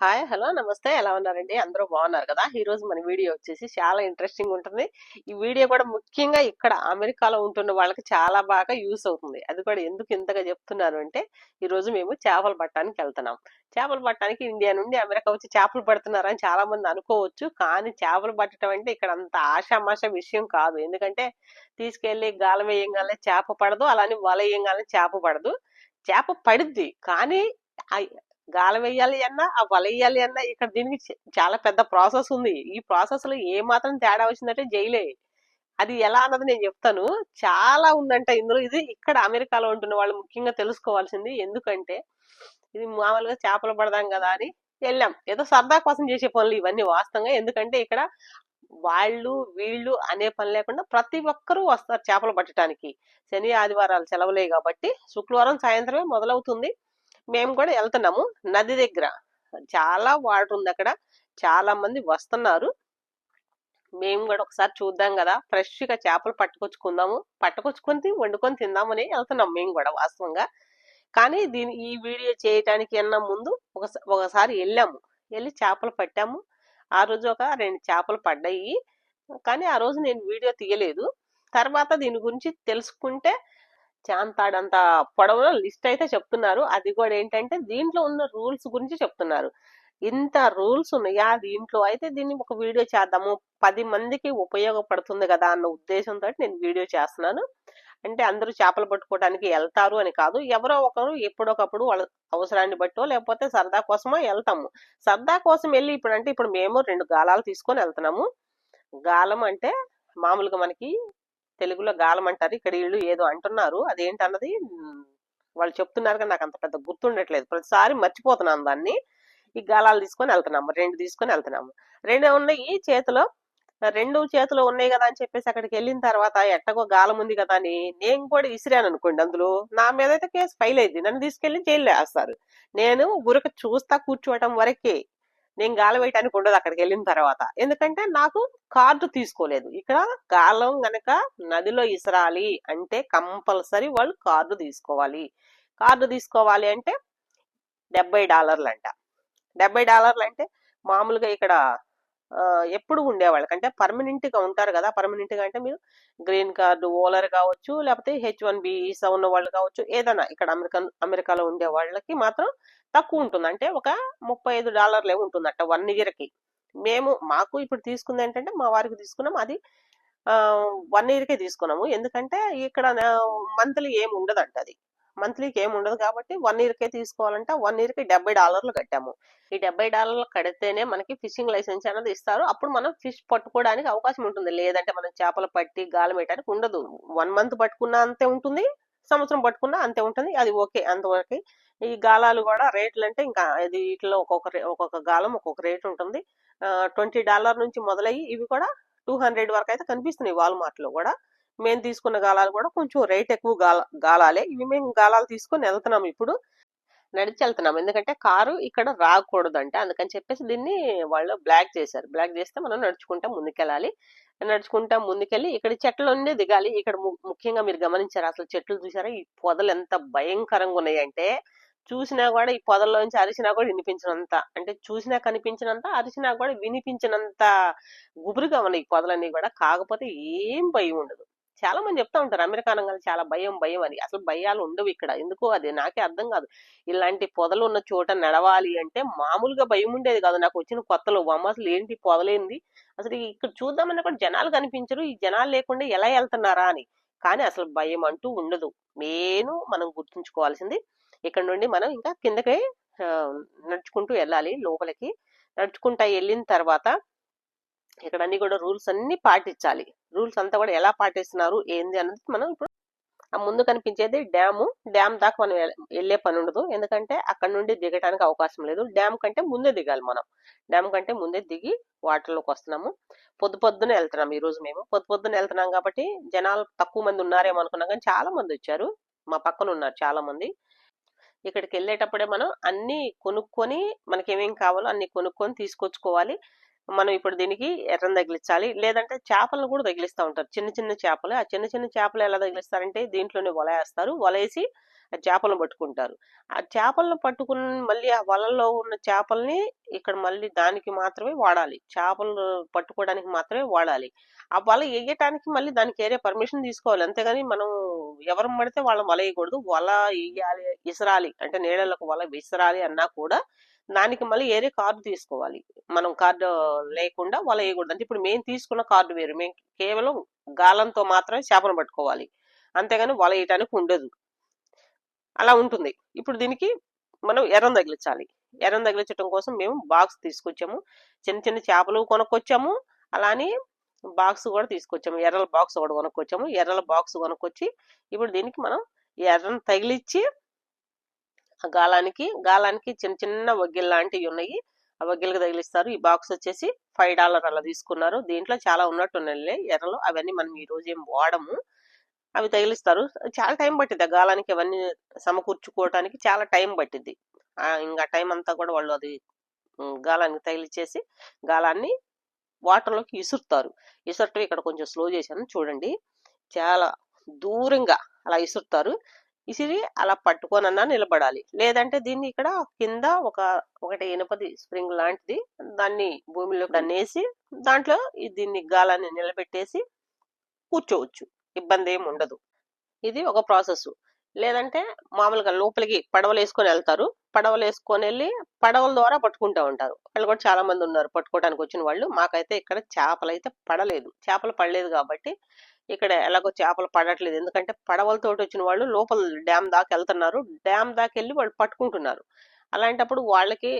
Hi hello నమస్తే. ఎలా ఉన్నారండి? అందరూ బాగున్నారు కదా? ఈ రోజు మన వీడియో వచ్చేసి చాలా ఇంట్రెస్టింగ్ ఉంటుంది. ఈ వీడియో కూడా ముఖ్యంగా ఇక్కడ అమెరికాలో ఉంటున్న వాళ్ళకి చాలా బాగా యూస్ అవుతుంది. అది కూడా ఎందుకు ఇంతగా చెప్తున్నాను అంటే ఈ రోజు మేము చేపలు పట్టడానికి వెళ్తున్నాం. చేపలు పట్టడానికి ఇండియా నుండి అమెరికా వచ్చి చేపలు పడుతున్నారని చాలా మంది అనుకోవచ్చు. కానీ చేపలు పట్టడం అంటే ఇక్కడ అంత ఆషామాష విషయం కాదు. ఎందుకంటే తీసుకెళ్ళి గాలం వేయంగానే చేప పడదు. అలానే వల వేయంగానే చేప పడదు. చేప పడుద్ది. కానీ గాలి వేయాలి అన్నా ఆ వల వేయాలి అన్నా ఇక్కడ దీనికి చాలా పెద్ద ప్రాసెస్ ఉంది. ఈ ప్రాసెస్లో ఏ మాత్రం తేడా వచ్చిందంటే జైలే. అది ఎలా అన్నది నేను చెప్తాను. చాలా ఉందంట ఇందులో. ఇది ఇక్కడ అమెరికాలో ఉంటున్న వాళ్ళు ముఖ్యంగా తెలుసుకోవాల్సింది ఎందుకంటే ఇది మామూలుగా చేపలు పడదాం కదా అని వెళ్ళాం. ఏదో సరదా కోసం చేసే పనులు ఇవన్నీ వాస్తవంగా. ఎందుకంటే ఇక్కడ వాళ్ళు వీళ్ళు అనే పని లేకుండా ప్రతి ఒక్కరూ వస్తారు చేపలు పట్టడానికి శని ఆదివారాలు సెలవులే కాబట్టి శుక్రవారం సాయంత్రమే మొదలవుతుంది. మేము కూడా వెళ్తున్నాము. నది దగ్గర. చాలా వాటర్ ఉంది అక్కడ. చాలా మంది వస్తున్నారు. మేము కూడా ఒకసారి చూద్దాం కదా. ఫ్రెష్గా చేపలు పట్టుకొచ్చుకుందాము. పట్టుకొచ్చుకొని వండుకొని తిందామని వెళ్తున్నాం మేము కూడా వాస్తవంగా. కానీ దీని ఈ వీడియో చేయటానికి అన్న ముందు ఒకసారి వెళ్ళాము. వెళ్ళి చేపలు పట్టాము. ఆ రోజు ఒక రెండు చేపలు పడ్డాయి. కానీ ఆ రోజు నేను వీడియో తీయలేదు. తర్వాత దీని గురించి తెలుసుకుంటే చాంతాడంత పొడవులో లిస్ట్ అయితే చెప్తున్నారు. అది కూడా ఏంటంటే దీంట్లో ఉన్న రూల్స్ గురించి చెప్తున్నారు. ఇంత రూల్స్ ఉన్నాయా దీంట్లో? అయితే దీన్ని ఒక వీడియో చేద్దాము. పది మందికి ఉపయోగపడుతుంది కదా అన్న ఉద్దేశంతో నేను వీడియో చేస్తున్నాను. అంటే అందరూ చేపలు పట్టుకోవడానికి వెళ్తారు అని కాదు. ఎవరో ఒకరు ఎప్పుడొకప్పుడు వాళ్ళ అవసరాన్ని బట్టో లేకపోతే సరదా కోసమో వెళ్తాము. సరదా కోసం వెళ్ళి ఇప్పుడు అంటే ఇప్పుడు మేము రెండు గాలాలు తీసుకొని వెళ్తున్నాము. గాలం అంటే మామూలుగా మనకి తెలుగులో గాలం అంటారు ఇక్కడ వీళ్ళు ఏదో అంటున్నారు. అదేంటన్నది మ్, వాళ్ళు చెప్తున్నారు కానీ నాకు అంత పెద్ద గుర్తుండట్లేదు. ప్రతిసారి మర్చిపోతున్నాను దాన్ని. ఈ గాలాలు తీసుకొని వెళ్తున్నాము రెండు తీసుకొని వెళ్తున్నాము. రెండు ఉన్నాయి చేతిలో. రెండు చేతులు ఉన్నాయి కదా అని చెప్పేసి అక్కడికి వెళ్ళిన తర్వాత ఎట్టగో గాలం ఉంది కదా అని నేను కూడా విసిరాను అనుకోండి అందులో. నా మీద అయితే కేసు ఫైల్ అయింది. నన్ను తీసుకెళ్ళి జైలు వేస్తారు. నేను ఊరికి చూస్తా కూర్చోవటం వరకే. నేను గాలం వేయటానికి ఉండదు అక్కడికి వెళ్ళిన తర్వాత. ఎందుకంటే నాకు కార్డు తీసుకోలేదు. ఇక్కడ గాలం గనక నదిలో ఇసరాలి అంటే కంపల్సరీ వాళ్ళు కార్డు తీసుకోవాలి. కార్డు తీసుకోవాలి అంటే డెబ్బై డాలర్లు అంట. డెబ్బై డాలర్లు అంటే మామూలుగా ఇక్కడ ఎప్పుడు ఉండేవాళ్ళకి అంటే పర్మనెంట్గా ఉంటారు కదా పర్మనెంట్గా అంటే మీరు గ్రీన్ కార్డు ఓలర్ కావచ్చు లేకపోతే హెచ్ వన్ బి ఈసా ఉన్న వాళ్ళు కావచ్చు ఏదైనా ఇక్కడ అమెరికా అమెరికాలో ఉండే వాళ్ళకి మాత్రం తక్కువ ఉంటుంది అంటే ఒక ముప్పై ఐదు డాలర్లే ఉంటుందట వన్ ఇయర్కి మేము మాకు ఇప్పుడు తీసుకుంది ఏంటంటే మా వారికి తీసుకున్నాం. అది వన్ ఇయర్ కే తీసుకున్నాము. ఎందుకంటే ఇక్కడ మంత్లీ ఏమి ఉండదంట అది. మంత్లీకి ఏమి ఉండదు కాబట్టి వన్ ఇయర్ కే తీసుకోవాలంటే. వన్ ఇయర్కి డెబ్బై డాలర్లు కట్టాము. ఈ డెబ్బై డాలర్లు కడితేనే మనకి ఫిషింగ్ లైసెన్స్ అనేది ఇస్తారు. అప్పుడు మనం ఫిష్ పట్టుకోవడానికి అవకాశం ఉంటుంది. లేదంటే మనం చేపలు పట్టి గాలం వేయడానికి ఉండదు. వన్ మంత్ పట్టుకున్న అంతే ఉంటుంది. సంవత్సరం పట్టుకున్నా అంతే ఉంటుంది. అది ఓకే. అంతవరకు ఈ గాలాలు కూడా రేట్లు అంటే ఇంకా ఇది వీటిలో ఒక్కొక్క రే- ఒక్కొక్క గాలం ఒక్కొక్క రేట్ ఉంటుంది. ట్వంటీ డాలర్ నుంచి మొదలయ్యి ఇవి కూడా టూ హండ్రెడ్ వరకు అయితే కనిపిస్తున్నాయి వాల్మార్ట్లో కూడా. మేము తీసుకున్న గాలాలు కూడా కొంచెం రేట్ ఎక్కువ గాల గాలాలే. ఇవి మేము గాలాలు తీసుకొని వెళ్తున్నాం ఇప్పుడు. నడిచి వెళ్తున్నాం ఎందుకంటే కారు ఇక్కడ రాకూడదు అంటే అందుకని చెప్పేసి దీన్ని వాళ్ళు బ్లాక్ చేశారు. బ్లాక్ చేస్తే మనం నడుచుకుంటా ముందుకెళ్ళాలి. నడుచుకుంటా ముందుకెళ్ళి ఇక్కడ చెట్ల నుండి దిగాలి. ఇక్కడ ము- ముఖ్యంగా మీరు గమనించారు? అసలు చెట్లు చూసారా? ఈ పొదలు ఎంత భయంకరంగా ఉన్నాయంటే చూసినా కూడా ఈ పొదల్లోంచి అరిచినా కూడా వినిపించినంత. అంటే చూసినా కనిపించినంత అరిచినా కూడా వినిపించినంత గుబురుగా ఉన్నాయి ఈ పొదలన్నీ కూడా. కాకపోతే ఏం భయం ఉండదు. చాలా మంది చెప్తా ఉంటారు అమెరికా అనగానే చాలా భయం భయం అని. అసలు భయాలు ఉండవు ఇక్కడ. ఎందుకో అది నాకే అర్థం కాదు. ఇలాంటి పొదలు ఉన్న చోట నడవాలి అంటే మామూలుగా భయం ఉండేది కాదు. నాకు వచ్చిన కొత్తలో అమ్మ అసలు ఏంటి పొదలేంది? అసలు ఇక్కడ చూద్దామన్నా కూడా జనాలు కనిపించరు. ఈ జనాలు లేకుండా ఎలా వెళ్తున్నారా అని. కానీ అసలు భయం అంటూ ఉండదు. మెయిన్ మనం గుర్తుంచుకోవాల్సింది ఇక్కడ నుండి మనం ఇంకా కిందకి నడుచుకుంటూ వెళ్ళాలి లోపలికి. నడుచుకుంటా వెళ్ళిన తర్వాత ఇక్కడ అన్ని కూడా రూల్స్ అన్ని పాటించాలి. రూల్స్ అంతా కూడా ఎలా పాటిస్తున్నారు ఏంది అన్నది మనం ఇప్పుడు ఆ ముందు కనిపించేది డ్యాము. డ్యామ్ దాకా మనం వెళ్ళే పని ఉండదు. ఎందుకంటే అక్కడ నుండి దిగడానికి అవకాశం లేదు. డ్యామ్ కంటే ముందే దిగాలి మనం. డ్యామ్ కంటే ముందే దిగి వాటర్లోకి వస్తున్నాము. పొద్దు పొద్దున వెళ్తున్నాం ఈ రోజు మేము. పొద్దు పొద్దున వెళ్తున్నాం కాబట్టి జనాలు తక్కువ మంది ఉన్నారేమో అనుకున్నాం కానీ చాలా మంది వచ్చారు. మా పక్కన ఉన్నారు చాలా మంది. ఇక్కడికి వెళ్ళేటప్పుడే మనం అన్ని కొనుక్కొని మనకి ఏమేం కావాలో అన్ని కొనుక్కొని తీసుకొచ్చుకోవాలి. మనం ఇప్పుడు దీనికి ఎర్రను తగిలించాలి. లేదంటే చేపలను కూడా తగిలిస్తూ ఉంటారు. చిన్న చిన్న చేపలు. ఆ చిన్న చిన్న చేపలు ఎలా తగిలిస్తారంటే దీంట్లోనే వలేస్తారు. వలేసి ఆ చేపలను పట్టుకుంటారు. ఆ చేపలను పట్టుకుని మళ్ళీ ఆ వలలో ఉన్న చేపల్ని ఇక్కడ మళ్ళీ దానికి మాత్రమే వాడాలి. చేపలు పట్టుకోవడానికి మాత్రమే వాడాలి. ఆ వల వేయటానికి మళ్ళీ దానికి ఏరే పర్మిషన్ తీసుకోవాలి. అంతేగాని మనం ఎవరు పడితే వాళ్ళని వల వేయకూడదు వల వేయాలి విసరాలి. అంటే నీళ్ళలకు వల విసరాలి అన్నా కూడా దానికి మళ్ళీ ఏరే కార్డు తీసుకోవాలి. మనం కార్డు లేకుండా వల వేయకూడదు. అంటే ఇప్పుడు మేము తీసుకున్న కార్డు వేరు. మేము కేవలం గాలంతో మాత్రమే చేపను పట్టుకోవాలి. అంతేగాని వల వేయటానికి ఉండదు. అలా ఉంటుంది. ఇప్పుడు దీనికి మనం ఎర్రం తగిలించాలి. ఎర్రం తగిలించడం కోసం మేము బాక్స్ తీసుకొచ్చాము. చిన్న చిన్న చేపలు కొనుక్కొచ్చాము. అలానే బాక్స్ కూడా తీసుకొచ్చాము. ఎర్రల బాక్స్ కూడా కొనుక్కొచ్చాము. ఎర్రల బాక్స్ కొనుక్కొచ్చి ఇప్పుడు దీనికి మనం ఎర్రను తగిలిచ్చి ఆ గాలానికి గాలానికి చిన్న చిన్న వగ్గిల్ లాంటివి ఉన్నాయి. ఆ వగ్గిలకు తగిలిస్తారు. ఈ బాక్స్ వచ్చేసి ఫైవ్ డాలర్ అలా తీసుకున్నారు. దీంట్లో చాలా ఉన్నట్టు ఉన్నాయి ఎర్రలు. అవన్నీ మనం ఈ రోజు ఏం వాడము. అవి తగిలిస్తారు. చాలా టైం పట్టింది ఆ గాలానికి అవన్నీ సమకూర్చుకోవటానికి. చాలా టైం పట్టింది ఇంకా టైం అంతా కూడా వాళ్ళు అది గాలానికి తగిలిచ్చేసి గాలాన్ని వాటర్లోకి ఇసురుతారు. ఇసురటం ఇక్కడ కొంచెం స్లో చేశాను. చూడండి. చాలా దూరంగా అలా ఇసురుతారు. ఇసిరి అలా పట్టుకొనన్నా నిలబడాలి. లేదంటే దీన్ని ఇక్కడ కింద ఒక ఒకటి ఇనుపది స్ప్రింగ్ లాంటిది దాన్ని భూమిలో దాన్ని వేసి దాంట్లో దీన్ని గాలాన్ని నిలబెట్టేసి కూర్చోవచ్చు. ఇబ్బంది ఏమి ఉండదు. ఇది ఒక ప్రాసెస్. లేదంటే మామూలుగా లోపలికి పడవలు వేసుకొని వెళ్తారు. పడవలు వేసుకొని వెళ్ళి పడవల ద్వారా పట్టుకుంటూ ఉంటారు. వాళ్ళు కూడా చాలా మంది ఉన్నారు. పట్టుకోవడానికి వచ్చిన వాళ్ళు. మాకైతే ఇక్కడ చేపలు అయితే పడలేదు. చేపలు పడలేదు కాబట్టి ఇక్కడ ఎలాగో చేపలు పడట్లేదు. ఎందుకంటే పడవలతో వచ్చిన వాళ్ళు లోపల డ్యామ్ దాకా వెళ్తున్నారు. డ్యామ్ దాకా వెళ్ళి వాళ్ళు పట్టుకుంటున్నారు. అలాంటప్పుడు వాళ్ళకి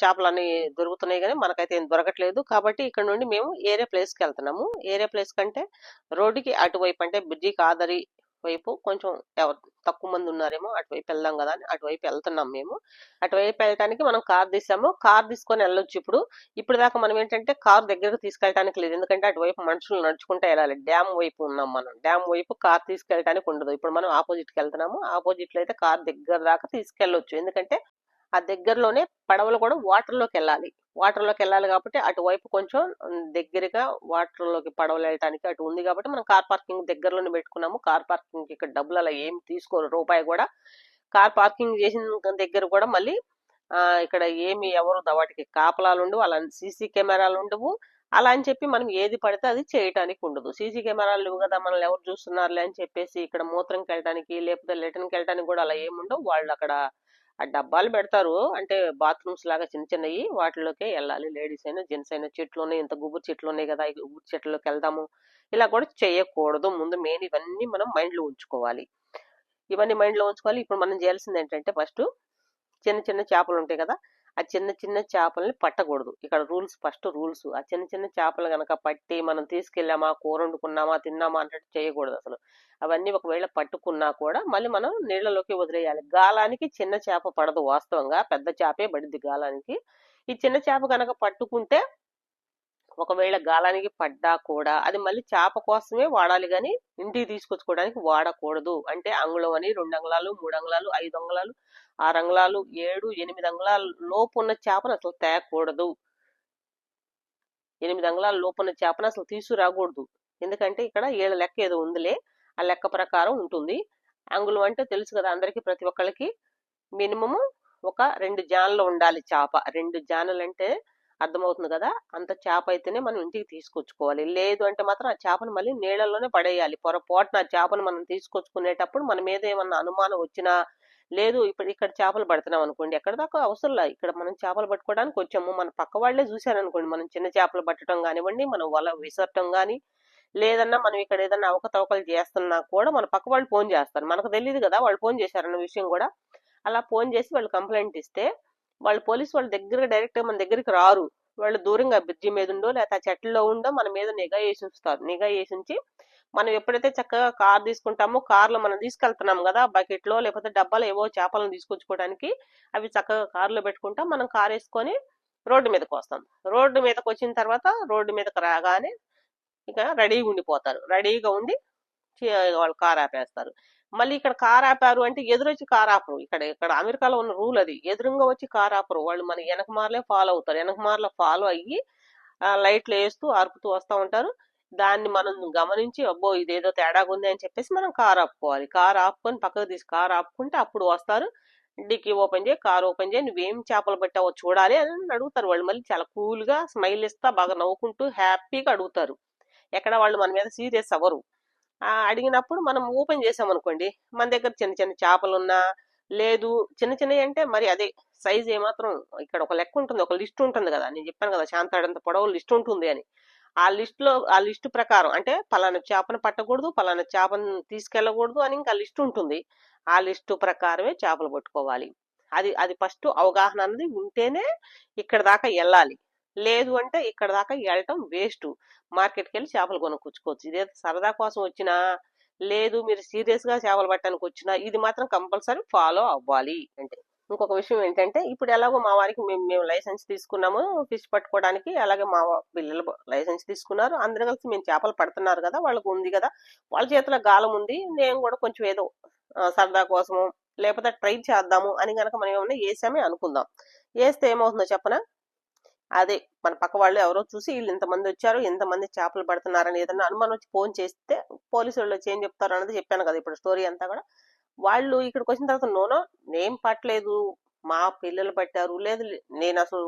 చేపలు చేపలన్నీ దొరుకుతున్నాయి కానీ మనకైతే ఏం దొరకట్లేదు. కాబట్టి ఇక్కడ నుండి మేము ఏరే ప్లేస్కి వెళ్తున్నాము. ఏరే ప్లేస్ కంటే రోడ్డుకి అటువైపు అంటే బ్రిడ్జికి ఆదరి వైపు కొంచెం ఎవరు తక్కువ మంది ఉన్నారేమో అటువైపు వెళ్దాం కదా అని అటువైపు వెళ్తున్నాం మేము. అటువైపు వెళ్ళటానికి మనం కార్ తీసాము. కార్ తీసుకొని వెళ్ళొచ్చు ఇప్పుడు. ఇప్పుడు దాకా మనం ఏంటంటే కార్ దగ్గరకు తీసుకెళ్ళడానికి లేదు. ఎందుకంటే అటువైపు మనుషులు నడుచుకుంటూ వెళ్ళాలి. డ్యామ్ వైపు ఉన్నాం మనం. డ్యామ్ వైపు కార్ తీసుకెళ్ళటానికి ఉండదు. ఇప్పుడు మనం ఆపోజిట్కి వెళ్తున్నాము. ఆపోజిట్లో అయితే కార్ దగ్గర దాకా తీసుకెళ్ళొచ్చు. ఎందుకంటే ఆ దగ్గరలోనే పడవలు కూడా వాటర్లోకి వెళ్ళాలి. వాటర్లోకి వెళ్ళాలి కాబట్టి అటువైపు కొంచెం దగ్గరగా వాటర్లోకి పడవలు వెళ్ళటానికి అటు ఉంది కాబట్టి మనం కార్ పార్కింగ్ దగ్గరలోనే పెట్టుకున్నాము. కార్ పార్కింగ్ ఇక్కడ డబ్బులు అలా ఏం తీసుకోరు. రూపాయి కూడా కార్ పార్కింగ్ చేసిన దగ్గర కూడా మళ్ళీ ఆ ఇక్కడ ఏమి ఎవరు వాటికి కాపలాలు ఉండవు అలా సీసీ కెమెరాలు ఉండవు అలా అని చెప్పి మనం ఏది పడితే అది చేయటానికి ఉండదు సీసీ కెమెరాలు లేవు కదా మనల్ని ఎవరు చూస్తున్నారులే అని చెప్పేసి ఇక్కడ మూత్రంకి వెళ్ళటానికి లేకపోతే లెటర్కి వెళ్ళటానికి కూడా అలా ఏముండవు. వాళ్ళు అక్కడ ఆ డబ్బాలు పెడతారు. అంటే బాత్రూమ్స్ లాగా చిన్న చిన్నవి వాటిలోకే వెళ్ళాలి. లేడీస్ అయినా జెంట్స్ అయినా. చెట్లు ఉన్నాయి ఇంత గుబురు చెట్లు ఉన్నాయి కదా. ఈ గుబురు చెట్లలోకి వెళ్దాము. ఇలా కూడా చేయకూడదు. ముందు మెయిన్ ఇవన్నీ మనం మైండ్లో ఉంచుకోవాలి. ఇవన్నీ మైండ్లో ఉంచుకోవాలి. ఇప్పుడు మనం చేయాల్సింది ఏంటంటే ఫస్ట్ చిన్న చిన్న చేపలు ఉంటాయి కదా. ఆ చిన్న చిన్న చేపల్ని పట్టకూడదు. ఇక్కడ రూల్స్ ఫస్ట్ రూల్స్. ఆ చిన్న చిన్న చేపలు గనక పట్టి మనం తీసుకెళ్ళామా కూర వండుకున్నామా తిన్నామా అన్నట్టు చేయకూడదు అసలు. అవన్నీ ఒకవేళ పట్టుకున్నా కూడా మళ్ళీ మనం నీళ్ళలోకి వదిలేయాలి. గాలానికి చిన్న చేప పడదు వాస్తవంగా. పెద్ద చేపే పడిద్ది గాలానికి. ఈ చిన్న చేప కనుక పట్టుకుంటే ఒకవేళ గాలానికి పడ్డా కూడా అది మళ్ళీ చేప కోసమే వాడాలి కానీ ఇంటికి తీసుకొచ్చుకోవడానికి వాడకూడదు. అంటే అంగుళం అని రెండు అంగుళాలు మూడు అంగుళాలు ఐదు అంగుళాలు ఆరు అంగుళాలు ఏడు ఎనిమిది అంగుళాల లోపు ఉన్న చేపను అసలు తేకూడదు. ఎనిమిది అంగుళాల లోపు ఉన్న చేపను అసలు తీసుకురాకూడదు. ఎందుకంటే ఇక్కడ ఏళ్ళ లెక్క ఏదో ఉందిలే. ఆ లెక్క ప్రకారం ఉంటుంది. అంగుళం అంటే తెలుసు కదా అందరికీ ప్రతి ఒక్కరికి మినిమము ఒక రెండు జాన్లు ఉండాలి చేప. రెండు జానలు అంటే అర్థమవుతుంది కదా? అంత చేప అయితేనే మనం ఇంటికి తీసుకొచ్చుకోవాలి. లేదు అంటే మాత్రం ఆ చేపను మళ్ళీ నీళ్ళలోనే పడేయాలి. పొరపాటున ఆ చేపను మనం తీసుకొచ్చుకునేటప్పుడు మన మీద ఏమన్నా అనుమానం వచ్చినా లేదు ఇప్పుడు ఇక్కడ చేపలు పడుతున్నాం అనుకోండి ఎక్కడ దాకా అవసరం లేదు. ఇక్కడ మనం చేపలు పట్టుకోవడానికి వచ్చాము. మన పక్క వాళ్ళే చూశారనుకోండి మనం చిన్న చేపలు పట్టడం కానివ్వండి మనం వల విసరటం కానీ లేదన్నా మనం ఇక్కడ ఏదన్నా అవకతవకలు చేస్తున్నా కూడా మన పక్క వాళ్ళు ఫోన్ చేస్తారు. మనకు తెలియదు కదా వాళ్ళు ఫోన్ చేశారన్న విషయం కూడా. అలా ఫోన్ చేసి వాళ్ళు కంప్లైంట్ ఇస్తే వాళ్ళు పోలీసు వాళ్ళ దగ్గర డైరెక్ట్ మన దగ్గరికి రారు. వాళ్ళు దూరంగా బ్రిడ్జి మీద ఉండో లేకపోతే ఆ చెట్లలో ఉండో మన మీద నిఘా వేసి ఉంచుతారు నిఘా వేసి ఉంచి మనం ఎప్పుడైతే చక్కగా కార్ తీసుకుంటామో కార్లో మనం తీసుకెళ్తున్నాం కదా బకెట్లో లేకపోతే డబ్బాలో ఏవో చేపలను తీసుకొచ్చుకోవడానికి అవి చక్కగా కారులో పెట్టుకుంటాం. మనం కార్ వేసుకొని రోడ్డు మీదకి వస్తాం. రోడ్డు మీదకి వచ్చిన తర్వాత రోడ్డు మీదకి రాగానే ఇక రెడీగా ఉండిపోతారు. రెడీగా ఉండి వాళ్ళు కార్ ఆపేస్తారు. మళ్ళీ ఇక్కడ కార్ ఆపారు అంటే ఎదురొచ్చి కార్ ఆపరు ఇక్కడ ఇక్కడ అమెరికాలో ఉన్న రూల్ అది. ఎదురుగా వచ్చి కార్ ఆపరు వాళ్ళు మన వెనకమార్లే ఫాలో అవుతారు. వెనకమార్ల ఫాలో అయ్యి లైట్లు వేస్తూ ఆర్పుతూ వస్తూ ఉంటారు. దాన్ని మనం గమనించి అబ్బో ఇదేదో తేడాగా ఉంది అని చెప్పేసి మనం కార్ ఆపుకోవాలి కార్ ఆపుకొని పక్కకు తీసి కార్ ఆపుకుంటే అప్పుడు వస్తారు. డిక్కీ ఓపెన్ చేయి కార్ ఓపెన్ చేయి నువ్వేం చేపలు పెట్టావో చూడాలి అని అడుగుతారు వాళ్ళు. మళ్ళీ చాలా కూల్గా స్మైల్ ఇస్తా బాగా నవ్వుకుంటూ హ్యాపీగా అడుగుతారు. ఎక్కడ వాళ్ళు మన మీద సీరియస్ అవ్వరు. అడిగినప్పుడు మనం ఓపెన్ చేసామనుకోండి మన దగ్గర చిన్న చిన్న చేపలు ఉన్నా లేదు చిన్న చిన్నవి అంటే మరి అదే సైజ్ ఏమాత్రం ఇక్కడ ఒక లెక్క ఉంటుంది ఒక లిస్ట్ ఉంటుంది కదా నేను చెప్పాను కదా శాంతాడంత పొడవు లిస్ట్ ఉంటుంది అని. ఆ లిస్ట్లో ఆ లిస్ట్ ప్రకారం అంటే పలానా చేపను పట్టకూడదు పలానా చేపను తీసుకెళ్ళకూడదు అని ఇంకా లిస్ట్ ఉంటుంది. ఆ లిస్టు ప్రకారమే చేపలు పట్టుకోవాలి. అది అది ఫస్ట్ అవగాహన అనేది ఉంటేనే ఇక్కడ దాకా వెళ్ళాలి. లేదు అంటే ఇక్కడ దాకా వెళ్ళటం వేస్ట్. మార్కెట్కి వెళ్ళి చేపలు కొనుక్కొచ్చుకోవచ్చు. ఇదే సరదా కోసం వచ్చినా లేదు మీరు సీరియస్గా చేపలు పట్టడానికి వచ్చినా ఇది మాత్రం కంపల్సరీ ఫాలో అవ్వాలి అంటే. ఇంకొక విషయం ఏంటంటే ఇప్పుడు ఎలాగో మా వారికి మేము మేము లైసెన్స్ తీసుకున్నాము ఫిష్ పట్టుకోవడానికి. అలాగే మా పిల్లలు లైసెన్స్ తీసుకున్నారు. అందరూ కలిసి మేము చేపలు పడుతున్నారు కదా వాళ్ళకు ఉంది కదా. వాళ్ళ చేతిలో గాలం ఉంది. నేను కూడా కొంచెం ఏదో సరదా కోసము లేకపోతే ట్రై చేద్దాము అని కనుక మనం ఏమన్నా వేసామే అనుకుందాం. వేస్తే ఏమవుతుందో చెప్పనా? అదే మన పక్క వాళ్ళు ఎవరో చూసి వీళ్ళు ఇంతమంది వచ్చారు ఇంతమంది చేపలు పడుతున్నారని ఏదన్నా అనుమానం వచ్చి ఫోన్ చేస్తే పోలీసు వాళ్ళు వచ్చి ఏం చెప్తారు అన్నది చెప్పాను కదా ఇప్పుడు స్టోరీ అంతా కూడా. వాళ్ళు ఇక్కడికి వచ్చిన తర్వాత నోనో నేను పట్టలేదు మా పిల్లలు పట్టారు లేదు నేను అసలు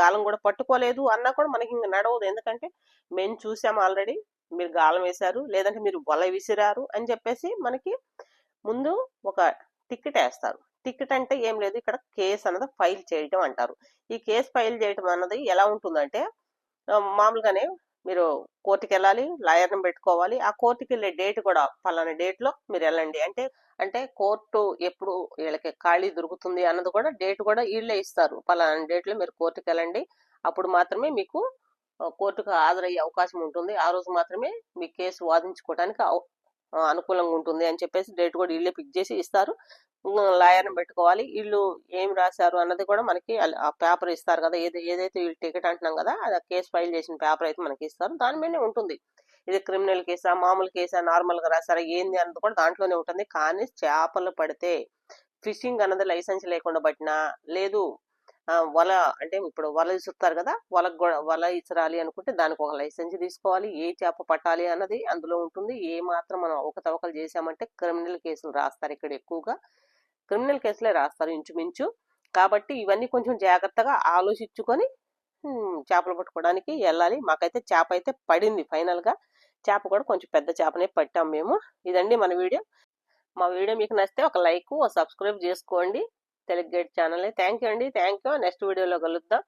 గాలం కూడా పట్టుకోలేదు అన్నా కూడా మనకి ఇంకా నడవదు. ఎందుకంటే మేము చూసాము ఆల్రెడీ మీరు గాలం వేశారు లేదంటే మీరు వల విసిరారు అని చెప్పేసి మనకి ముందు ఒక టికెట్ వేస్తారు. టికెట్ అంటే ఏం లేదు. ఇక్కడ కేసు అన్నది ఫైల్ చేయటం అంటారు. ఈ కేసు ఫైల్ చేయటం అన్నది ఎలా ఉంటుందంటే మామూలుగానే మీరు కోర్టుకి వెళ్ళాలి లాయర్ని పెట్టుకోవాలి. ఆ కోర్టుకి వెళ్ళే డేట్ కూడా పలానా డేట్లో మీరు వెళ్ళండి. అంటే అంటే కోర్టు ఎప్పుడు వీళ్ళకి ఖాళీ దొరుకుతుంది అన్నది కూడా డేట్ కూడా వీళ్ళే ఇస్తారు. పలానా డేట్లో మీరు కోర్టుకి వెళ్ళండి అప్పుడు మాత్రమే మీకు కోర్టుకు హాజరయ్యే అవకాశం ఉంటుంది. ఆ రోజు మాత్రమే మీ కేసు వాదించుకోవడానికి అనుకూలంగా ఉంటుంది అని చెప్పేసి డేట్ కూడా వీళ్ళే పిక్ చేసి ఇస్తారు. లాయర్ని పెట్టుకోవాలి. వీళ్ళు ఏం రాశారు అన్నది కూడా మనకి ఆ పేపర్ ఇస్తారు కదా. ఏది ఏదైతే వీళ్ళు టికెట్ అంటున్నాం కదా అది కేసు ఫైల్ చేసిన పేపర్ అయితే మనకి ఇస్తారు. దాని మీదనే ఉంటుంది. ఇది క్రిమినల్ కేసా మామూలు కేసా నార్మల్గా రాసారా ఏంది అన్నది కూడా దాంట్లోనే ఉంటుంది. కానీ చేపలు పడితే ఫిషింగ్ అన్నది లైసెన్స్ లేకుండా పట్టినా లేదు వల అంటే ఇప్పుడు వల ఇస్తారు కదా వల వల ఇసరాలి అనుకుంటే దానికి ఒక లైసెన్స్ తీసుకోవాలి. ఏ చేప పట్టాలి అన్నది అందులో ఉంటుంది. ఏ మాత్రం మనం అవకతవకలు చేశామంటే క్రిమినల్ కేసులు రాస్తారు ఇక్కడ ఎక్కువగా. క్రిమినల్ కేసులే రాస్తారు ఇంచుమించు. కాబట్టి ఇవన్నీ కొంచెం జాగ్రత్తగా ఆలోచించుకొని చేపలు పట్టుకోవడానికి వెళ్ళాలి. మాకైతే చేప అయితే పడింది ఫైనల్గా. చేప కూడా కొంచెం పెద్ద చేపనే పట్టాం మేము. ఇదండి మన వీడియో. మా వీడియో మీకు నచ్చితే ఒక లైక్ ఒక సబ్స్క్రైబ్ చేసుకోండి. Telugu gate channel thank you అండి. థ్యాంక్ యూ నెక్స్ట్ వీడియోలో కలుద్దాం.